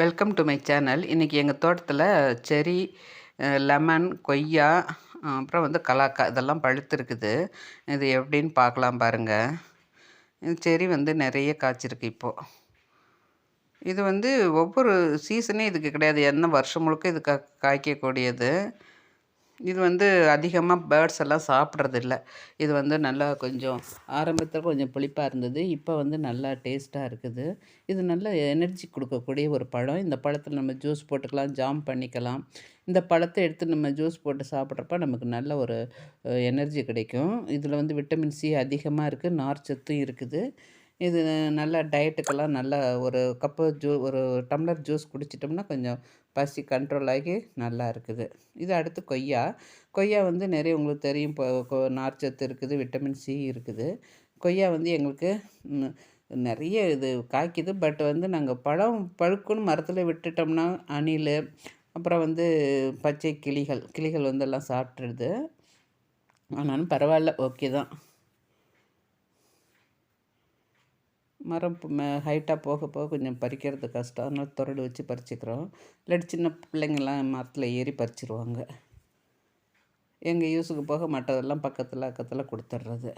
Welcome to my channel இன்றைக்கி எங்கள் தோட்டத்தில் செரி லெமன் கொய்யா அப்புறம் வந்து கலாக்கா இதெல்லாம் பழுத்துருக்குது. இது எப்படின்னு பார்க்கலாம் பாருங்கள் செரி வந்து நிறைய காய்ச்சிருக்கு இப்போது இது வந்து ஒவ்வொரு சீசனே இதுக்கு கிடையாது. என்ன வருஷம் முழுக்க இது கா காய்க்கக்கூடியது. இது வந்து அதிகமாக பேர்ட்ஸ் எல்லாம் சாப்பிட்றதில்ல. இது வந்து நல்லா கொஞ்சம் ஆரம்பத்தில் கொஞ்சம் புளிப்பாக இருந்தது. இப்போ வந்து நல்லா டேஸ்ட்டாக இருக்குது. இது நல்ல எனர்ஜி கொடுக்கக்கூடிய ஒரு பழம். இந்த பழத்தில் நம்ம ஜூஸ் போட்டுக்கலாம் ஜாம் பண்ணிக்கலாம். இந்த பழத்தை எடுத்து நம்ம ஜூஸ் போட்டு சாப்பிட்றப்ப நமக்கு நல்ல ஒரு எனர்ஜி கிடைக்கும். இதில் வந்து விட்டமின் சி அதிகமாக இருக்குது நார்ச்சத்தும் இருக்குது. இது நல்லா டயட்டுக்கெல்லாம் நல்ல ஒரு கப்பு ஜூ ஒரு டம்ளர் ஜூஸ் குடிச்சிட்டோம்னா கொஞ்சம் பசி கண்ட்ரோல் ஆகி நல்லா இருக்குது. இது அடுத்து கொய்யா. கொய்யா வந்து நிறைய உங்களுக்கு தெரியும். இப்போ நார்ச்சத்து இருக்குது விட்டமின் சி இருக்குது. கொய்யா வந்து எங்களுக்கு நிறைய இது காய்க்குது. பட் வந்து நாங்கள் பழம் பழுக்குன்னு மரத்தில் விட்டுட்டோம்னா அணில் அப்புறம் வந்து பச்சை கிளிகள் கிளிகள் வந்து எல்லாம் சாப்பிட்ருது ஆனாலும் பரவாயில்ல ஓகே தான். மரம் ஹைட்டாக போக போக கொஞ்சம் பறிக்கிறது கஷ்டம். அதனால் துரடு வச்சு பறிச்சுக்கிறோம். இல்லாட்டி சின்ன பிள்ளைங்கள்லாம் மரத்தில் ஏறி பறிச்சிருவாங்க. எங்கள் யூஸுக்கு போக மற்றதெல்லாம் பக்கத்தில் அக்கத்தில் கொடுத்துட்றது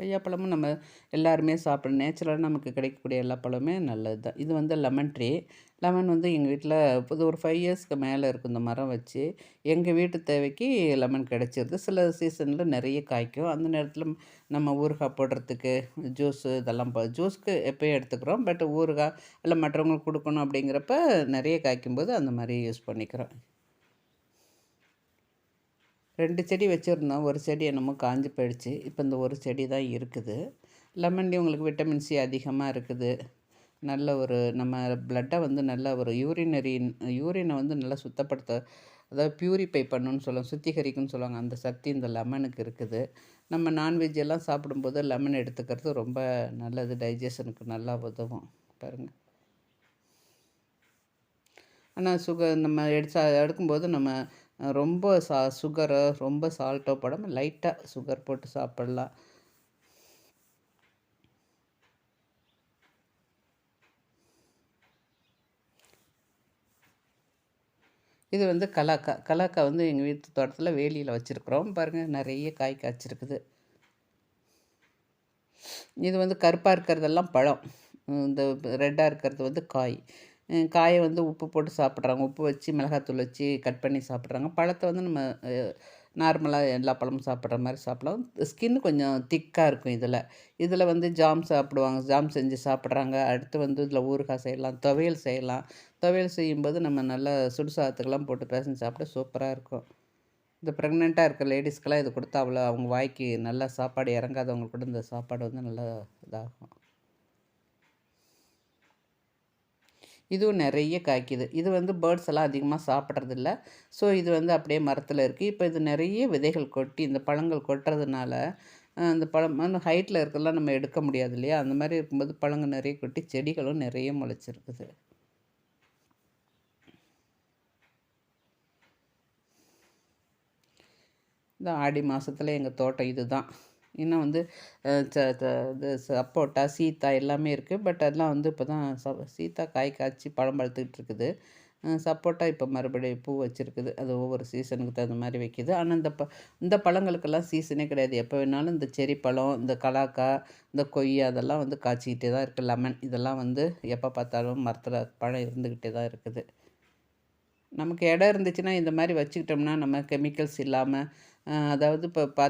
கொய்யாப்பழமும் நம்ம எல்லாருமே சாப்பிடும் நேச்சுரலாக நமக்கு கிடைக்கக்கூடிய எல்லா பழமே நல்லது தான் இது வந்து லெமன் ட்ரீ லெமன் வந்து எங்கள் வீட்டில் புது ஒரு ஃபைவ் இயர்ஸ்க்கு மேலே இருக்கும் இந்த மரம் வச்சு எங்கள் வீட்டு தேவைக்கு லெமன் கிடச்சிருது. சில சீசனில் நிறைய காய்க்கும். அந்த நேரத்தில் நம்ம ஊறுகாய் போடுறதுக்கு ஜூஸு இதெல்லாம் ஜூஸ்க்கு எப்போயும் எடுத்துக்கிறோம். பட் ஊறுகாய் இல்லை மற்றவங்களுக்கு கொடுக்கணும் அப்படிங்கிறப்ப நிறைய காய்க்கும்போது அந்த மாதிரி யூஸ் பண்ணிக்கிறோம். ரெண்டு செடி வச்சுருந்தோம். ஒரு செடி என்னமோ காஞ்சி போயிடுச்சு. இப்போ இந்த ஒரு செடி தான் இருக்குது. லெமன்லேயும் உங்களுக்கு விட்டமின் சி அதிகமாக இருக்குது. நல்ல ஒரு நம்ம பிளட்டை வந்து நல்ல ஒரு யூரினரி யூரினை வந்து நல்லா சுத்தப்படுத்த அதாவது ப்யூரிஃபை பண்ணுன்னு சொல்லுவாங்க சுத்திகரிக்குன்னு சொல்லுவாங்க. அந்த சக்தி இந்த லெமனுக்கு இருக்குது. நம்ம நான்வெஜ் எல்லாம் சாப்பிடும்போது லெமன் எடுத்துக்கிறது ரொம்ப நல்லது. டைஜஷனுக்கு நல்லா உதவும். பாருங்கள் ஆனால் சுகர் நம்ம எடுத்து எடுக்கும்போது நம்ம ரொம்ப சா சுகரோ ரொம்ப சால்ட்டோ போடாமல் லைட்டாக சுகர் போட்டு சாப்பிட்லாம். இது வந்து கலாக்கா. கலாக்கா வந்து எங்கள் வீட்டு தோட்டத்தில் வேலியில் வச்சுருக்குறோம். பாருங்கள் நிறைய காய் காய்ச்சிருக்குது. இது வந்து கருப்பாக இருக்கிறதெல்லாம் பழம். இந்த ரெட்டாக இருக்கிறது வந்து காய். காயை வந்து உப்பு போட்டு சாப்பிட்றாங்க. உப்பு வச்சு மிளகாத்தூள் வச்சு கட் பண்ணி சாப்பிட்றாங்க. பழத்தை வந்து நம்ம நார்மலாக எல்லா பழமும் சாப்பிட்ற மாதிரி சாப்பிடலாம். ஸ்கின் கொஞ்சம் திக்காக இருக்கும் இதில். இதில் வந்து ஜாம் சாப்பிடுவாங்க. ஜாம் செஞ்சு சாப்பிட்றாங்க. அடுத்து வந்து இதில் ஊறுகாய் செய்யலாம். துவையல் செய்யலாம். துவையல் செய்யும்போது நம்ம நல்லா சுடுசாதத்துக்கெல்லாம் போட்டு பேசஞ்சு சாப்பிட சூப்பராக இருக்கும். இந்த ப்ரெக்னெண்ட்டாக இருக்க லேடிஸ்க்கெல்லாம் இது கொடுத்தா அவ்வளோ அவங்க வாய்க்கு நல்லா சாப்பாடு இறங்காதவங்களுக்கு கூட இந்த சாப்பாடு வந்து நல்லா இதாகும். இதுவும் நிறைய காய்க்குது. இது வந்து பேர்ட்ஸ் எல்லாம் அதிகமாக சாப்பிட்றதில்ல. ஸோ இது வந்து அப்படியே மரத்தில் இருக்குது இப்போ இது நிறைய விதைகள் கொட்டி இந்த பழங்கள் கொட்டுறதுனால அந்த பழம் அந்த ஹைட்டில் இருக்கிறதெல்லாம் நம்ம எடுக்க முடியாது இல்லையா? அந்த மாதிரி இருக்கும்போது பழங்கள் நிறைய கொட்டி செடிகளும் நிறைய முளைச்சிருக்குது. இந்த ஆடி மாதத்தில் எங்கள் தோட்டம் இது தான் இன்னும் வந்து இது சப்போட்டா சீத்தா எல்லாமே இருக்குது பட் அதெல்லாம் வந்து இப்போ தான் ச சீத்தா காய் காய்ச்சி பழம் பழுத்துக்கிட்டு இருக்குது. சப்போட்டா இப்போ மறுபடியும் பூ வச்சுருக்குது. அது ஒவ்வொரு சீசனுக்கு தகுந்த மாதிரி வைக்கிது. ஆனால் இந்த ப இந்த பழங்களுக்கெல்லாம் சீசனே கிடையாது. எப்போ வேணாலும் இந்த செரி பழம் இந்த கலாக்கா இந்த கொய்யா அதெல்லாம் வந்து காய்ச்சிக்கிட்டே தான் இருக்குது லெமன் இதெல்லாம் வந்து எப்போ பார்த்தாலும் மரத்தில் பழம் இருந்துக்கிட்டே தான் இருக்குது. நமக்கு இடம் இருந்துச்சுன்னா இந்த மாதிரி வச்சுக்கிட்டோம்னா நம்ம கெமிக்கல்ஸ் இல்லாமல் அதாவது இப்போ பார்த்து